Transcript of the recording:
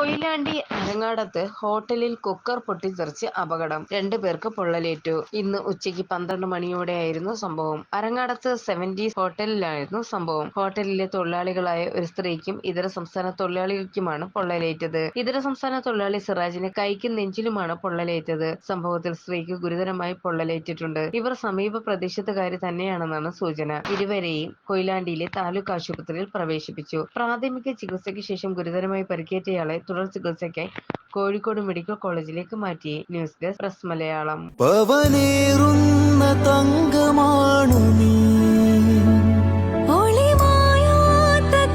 കൊയിലാണ്ടി അരങ്ങാടത്ത് ഹോട്ടലിൽ കുക്കർ പൊട്ടിത്തെറിച്ച് അപകടം. രണ്ടു പേർക്ക് പൊള്ളലേറ്റു. ഇന്ന് ഉച്ചയ്ക്ക് പന്ത്രണ്ട് മണിയോടെയായിരുന്നു സംഭവം. അരങ്ങാടത്ത് സെവന്റി ഹോട്ടലിലായിരുന്നു സംഭവം. ഹോട്ടലിലെ തൊഴിലാളികളായ ഒരു സ്ത്രീക്കും ഇതര സംസ്ഥാന തൊഴിലാളിക്കുമാണ് പൊള്ളലേറ്റത്. ഇതര സംസ്ഥാന തൊഴിലാളി സിറാജിന് കൈക്കും നെഞ്ചിലുമാണ് പൊള്ളലേറ്റത്. സംഭവത്തിൽ സ്ത്രീക്ക് ഗുരുതരമായി പൊള്ളലേറ്റിട്ടുണ്ട്. ഇവർ സമീപ പ്രദേശത്തുകാരി തന്നെയാണെന്നാണ് സൂചന. ഇരുവരെയും കൊയിലാണ്ടിയിലെ താലൂക്ക് ആശുപത്രിയിൽ പ്രവേശിപ്പിച്ചു. പ്രാഥമിക ചികിത്സയ്ക്ക് ശേഷം ഗുരുതരമായി പരിക്കേറ്റയാളെ തുടർ ചികിത്സയ്ക്കായി കോഴിക്കോട് മെഡിക്കൽ കോളേജിലേക്ക് മാറ്റി. News desk press Malayalam. പവനേറുന്ന തങ്കമാണു നീ. ഒളിമായാത്ത